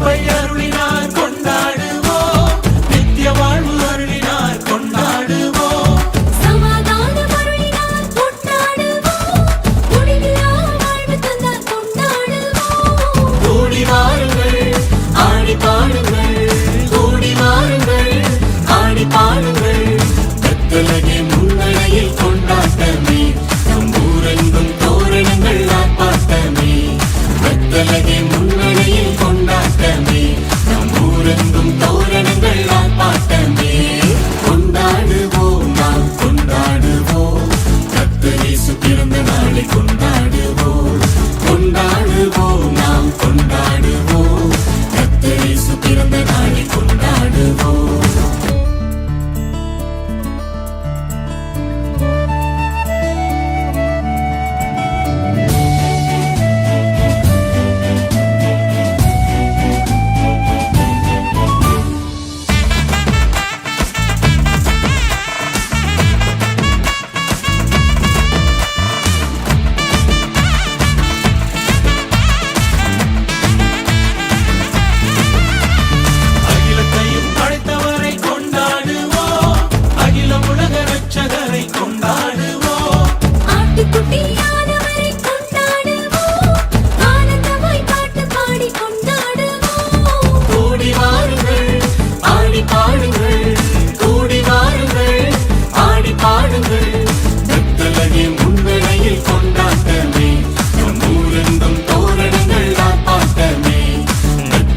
அப்பை அருளினார் கொண்டாடுவோம். நித்திய வாழ்வு அருளினார் கொண்டாடுவோம். சமாதானம் அருளினார் கொண்டாடுவோம். முடிவிலாத வாழ்வு தந்தார் கொண்டாடுவோம். கூடி வாருங்கள் கொண்டாட்டமே. நம் ஊரெங்கும் தோரணங்கள் ஆர்ப்பாட்டமே. கத்தலகே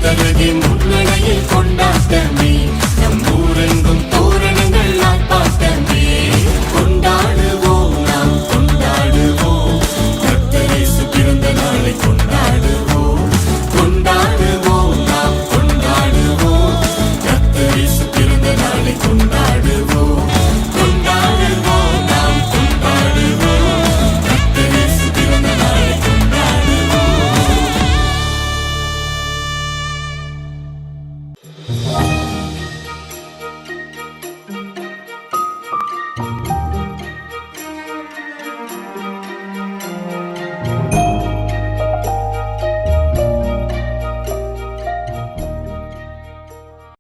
தகுதி முன்னிலையில் கொண்டாட்ட